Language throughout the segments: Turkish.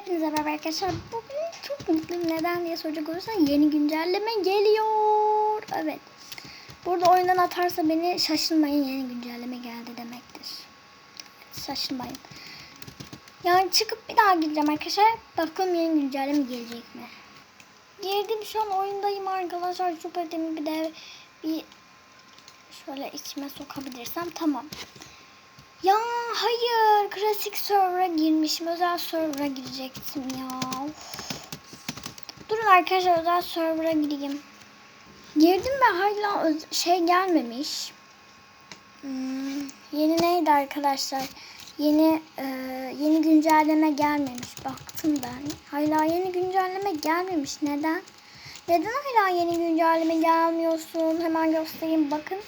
Hepinize merhaba arkadaşlar. Bugün çok mutluyum. Neden diye soracak olursan yeni güncelleme geliyor. Evet. Burada oyundan atarsa beni şaşırmayın. Yeni güncelleme geldi demektir. Şaşırmayın. Yani çıkıp bir daha gireceğim arkadaşlar. Bakalım yeni güncelleme gelecek mi? Girdim şu an oyundayım arkadaşlar. Süper bir de bir şöyle içime sokabilirsem tamam. Ya hayır klasik server'a girmişim. Özel server'a girecektim ya. Durun arkadaşlar özel server'a gireyim. Girdim ve hala şey gelmemiş. Hmm, yeni neydi arkadaşlar? Yeni e, yeni güncelleme gelmemiş. Baktım ben. Hala yeni güncelleme gelmemiş. Neden? Neden hala yeni güncelleme gelmiyorsun? Hemen göstereyim bakın.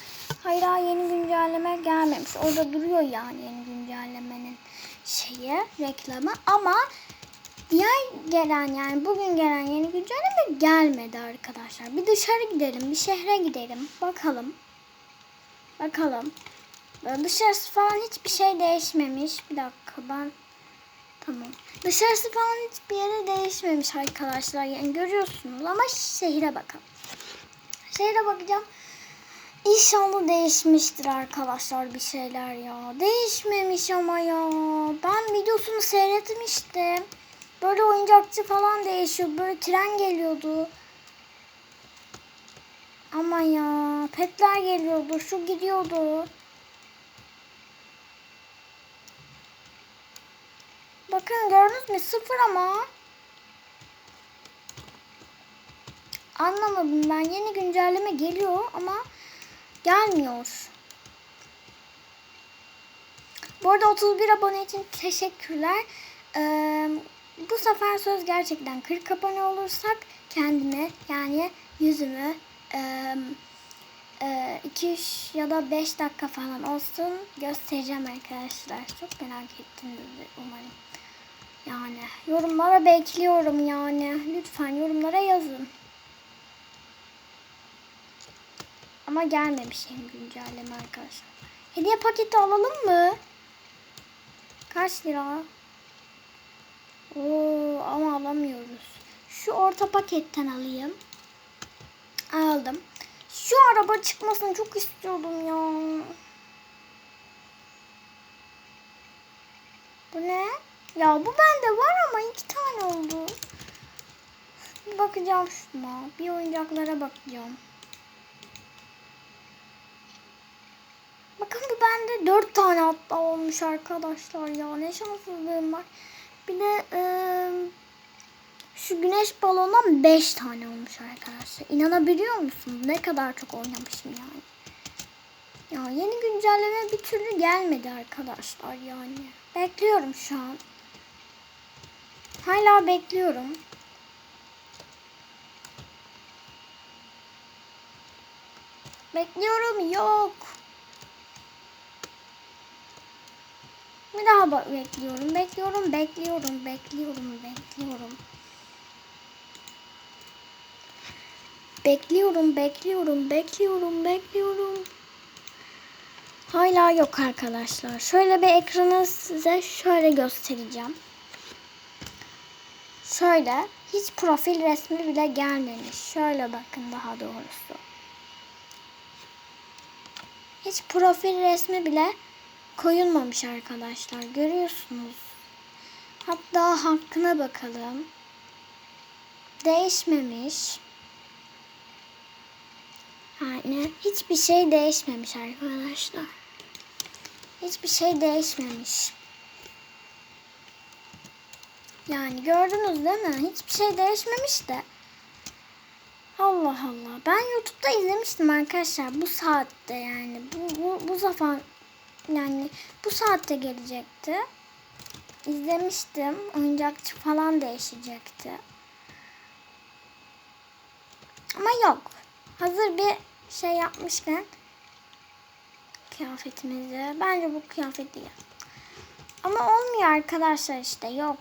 Hala yeni güncelleme gelmemiş. Orada duruyor yani yeni güncellemenin şeyi, reklamı ama diğer gelen yani bugün gelen yeni güncelleme gelmedi arkadaşlar. Bir dışarı gidelim, bir şehre gidelim. Bakalım. Bakalım. Dışarısı falan hiçbir şey değişmemiş. Bir dakika ben Tamam. Dışarısı falan hiçbir yere değişmemiş arkadaşlar. Yani görüyorsunuz ama şehre bakalım. Şehre bakacağım. İnşallah değişmiştir arkadaşlar bir şeyler ya. Değişmemiş ama ya. Ben videosunu seyretmiştim. Böyle oyuncakçı falan değişiyor. Böyle tren geliyordu. Ama ya petler geliyordu. Şu gidiyordu. Bakın gördünüz mü? Sıfır ama. Anlamadım ben. Yeni güncelleme geliyor ama gelmiyor. Bu arada 31 abone için teşekkürler. Ee, bu sefer söz gerçekten 40 abone olursak kendime yani yüzümü 2-3 ya da 5 dakika falan olsun göstereceğim arkadaşlar. Çok merak ettim umarım. Yani yorumlara bekliyorum yani. Lütfen yorumlara yazın. Ama gelmemiş hem güncelleme arkadaşlar. Hediye paketi alalım mı? Kaç lira? Oo, ama alamıyoruz. Şu orta paketten alayım. Aldım. Şu araba çıkmasını çok istiyordum ya. Bu ne? Ya bu bende var ama iki tane oldu. Bir bakacağım şuna. Bir oyuncaklara bakacağım. Bakın bu bende dört tane hatta olmuş arkadaşlar ya. Ne şanssızlığım var. Bir de e, şu güneş balonundan beş tane olmuş arkadaşlar. İnanabiliyor musunuz? Ne kadar çok oynamışım yani. Ya yeni güncelleme bir türlü gelmedi arkadaşlar yani. Bekliyorum şu an. Hala bekliyorum. Bekliyorum yok. Bir daha bekliyorum, bekliyorum, bekliyorum, bekliyorum, bekliyorum. Bekliyorum, bekliyorum, bekliyorum, bekliyorum. Hala yok arkadaşlar. Şöyle bir ekranı size şöyle göstereceğim. Şöyle hiç profil resmi bile gelmemiş. Şöyle bakın daha doğrusu. Hiç profil resmi bile koyulmamış arkadaşlar. Görüyorsunuz. Hatta hakkına bakalım. Değişmemiş. Yani hiçbir şey değişmemiş arkadaşlar. Hiçbir şey değişmemiş. Yani gördünüz değil mi? Hiçbir şey değişmemiş de. Allah Allah. Ben YouTube'da izlemiştim arkadaşlar. Bu saatte yani. Bu, bu, bu zaman yani bu saatte gelecekti. İzlemiştim. Oyuncakçı falan değişecekti. Ama yok. Hazır bir şey yapmışken kıyafetimizi. Bence bu kıyafet değil. Ama olmuyor arkadaşlar işte yok.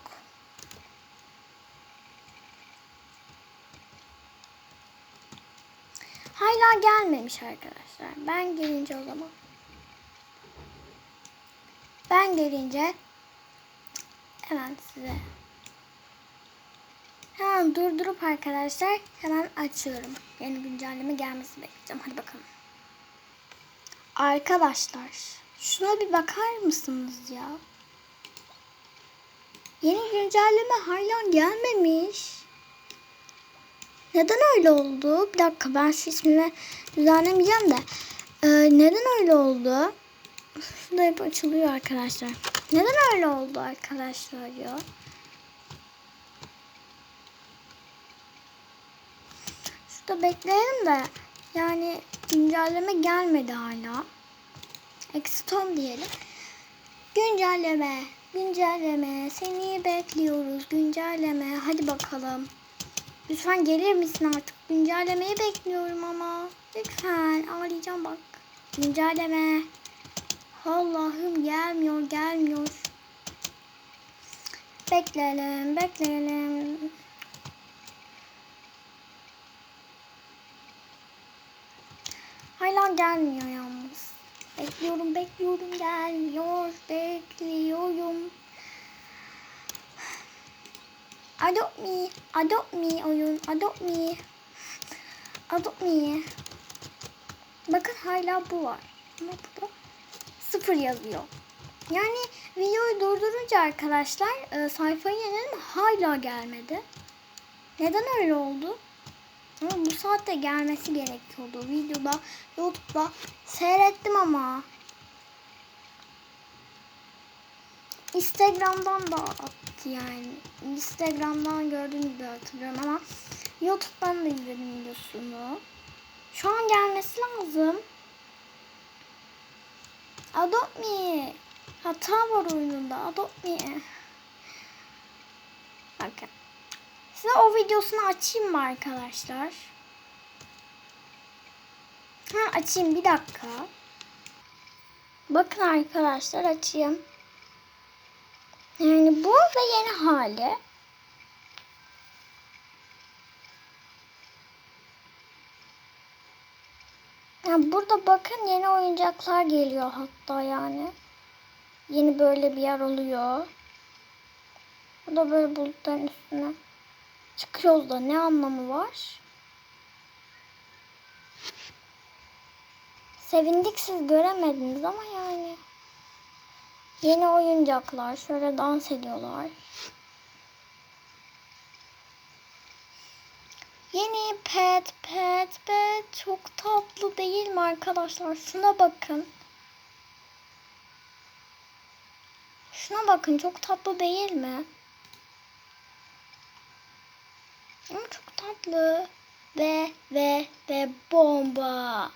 Hala gelmemiş arkadaşlar. Ben gelince o zaman. Ben gelince hemen size Hemen durdurup arkadaşlar hemen açıyorum. Yeni güncelleme gelmesi bekleyeceğim. Hadi bakalım. Arkadaşlar şuna bir bakar mısınız ya? Yeni güncelleme hala gelmemiş. Neden öyle oldu? Bir dakika ben şu ismini düzenlemeyeceğim de. Ee, neden öyle oldu? Şurada hep açılıyor arkadaşlar. Neden öyle oldu arkadaşlar ya? Şurada bekleyelim de yani güncelleme gelmedi hala. Eksiton diyelim. Güncelleme, güncelleme. Seni bekliyoruz. Güncelleme. Hadi bakalım. Lütfen gelir misin artık? Güncellemeyi bekliyorum ama. Lütfen. Ağlayacağım bak. Güncelleme. Allah'ım gelmiyor, gelmiyor. Bekleyelim, bekleyelim. Hala gelmiyor yalnız. Bekliyorum, bekliyorum, gelmiyor, bekliyorum. Adopt me, adopt me oyun, adopt me. Adopt me. Bakın hala bu var. Ama burada sıfır yazıyor. Yani videoyu durdurunca arkadaşlar e, sayfayı yeniledim hala gelmedi. Neden öyle oldu? Ama bu saatte gelmesi gerekiyordu. Videoda, YouTube'da seyrettim ama. Instagram'dan da attı yani. Instagram'dan gördüğüm gibi hatırlıyorum ama YouTube'dan da izledim videosunu. Şu an gelmesi lazım. Adopt me. Hata var oyununda. Adopt me. Bakın. Size o videosunu açayım mı arkadaşlar? Ha açayım bir dakika. Bakın arkadaşlar açayım. Yani bu ve yeni hali. Yani burada bakın yeni oyuncaklar geliyor hatta yani. Yeni böyle bir yer oluyor. Bu da böyle bulutların üstüne çıkıyoruz da ne anlamı var? Sevindik siz göremediniz ama yani. Yeni oyuncaklar şöyle dans ediyorlar. Yeni pet pet pet çok tatlı değil mi arkadaşlar? Şuna bakın. Şuna bakın çok tatlı değil mi? Ama çok tatlı. Ve ve ve bomba.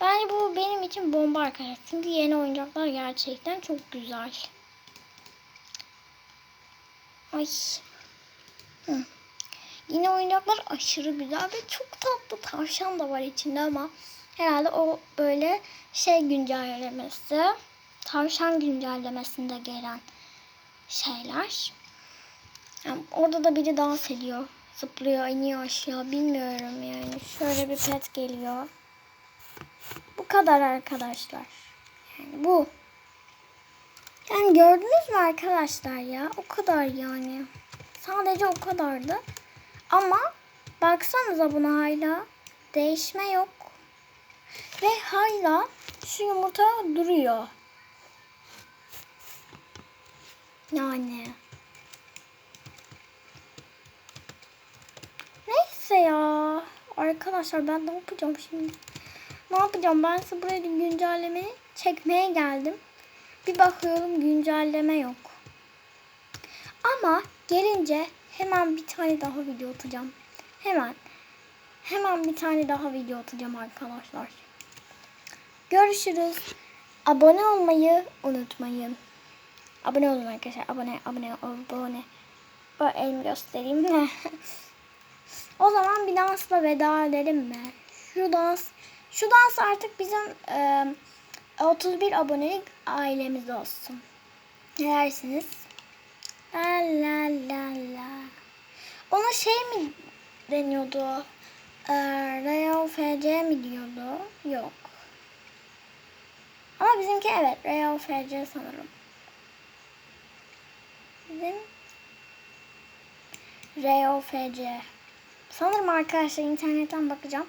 Bence bu benim için bomba arkadaşlar. Çünkü yeni oyuncaklar gerçekten çok güzel. Ay. Hı. Yeni oyuncaklar aşırı güzel ve çok tatlı. Tavşan da var içinde ama herhalde o böyle şey güncellemesi. Tavşan güncellemesinde gelen şeyler. Yani orada da biri dans ediyor. Zıplıyor, iniyor aşağı. Bilmiyorum yani. Şöyle bir pet geliyor. Bu kadar arkadaşlar. Yani bu. Yani gördünüz mü arkadaşlar ya? O kadar yani. Sadece o kadardı. Ama baksanıza buna hala değişme yok. Ve hala şu yumurta duruyor. Yani. Neyse ya. Arkadaşlar ben ne yapacağım şimdi? Ne yapacağım? Ben size buraya güncellemeyi çekmeye geldim. Bir bakıyorum güncelleme yok. Ama gelince hemen bir tane daha video atacağım. Hemen. Hemen bir tane daha video atacağım arkadaşlar. Görüşürüz. Abone olmayı unutmayın. Abone olun arkadaşlar. Abone, abone, abone. O elimi göstereyim. o zaman bir dansla veda edelim mi? Şu dans, şu dans artık bizim e, 31 abonelik ailemiz olsun. Ne dersiniz? La la la la. Ona şey mi deniyordu? Ee, Real FC mi diyordu? Yok. Ama bizimki evet Real FC sanırım. Bizim ROFC. Sanırım arkadaşlar internetten bakacağım.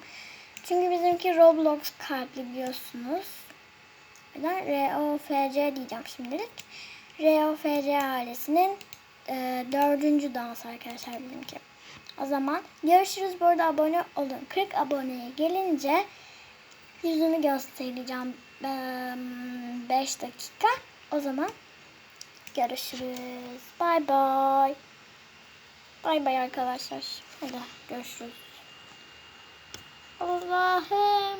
Çünkü bizimki Roblox kalpli biliyorsunuz. Ben ROFC diyeceğim şimdilik. ROFC ailesinin e, dördüncü dansı arkadaşlar bizimki. O zaman görüşürüz. Bu arada abone olun. 40 aboneye gelince yüzümü göstereceğim 5 dakika. O zaman görüşürüz. Bay bay. Bay bay arkadaşlar. Hadi görüşürüz. Allah'ım.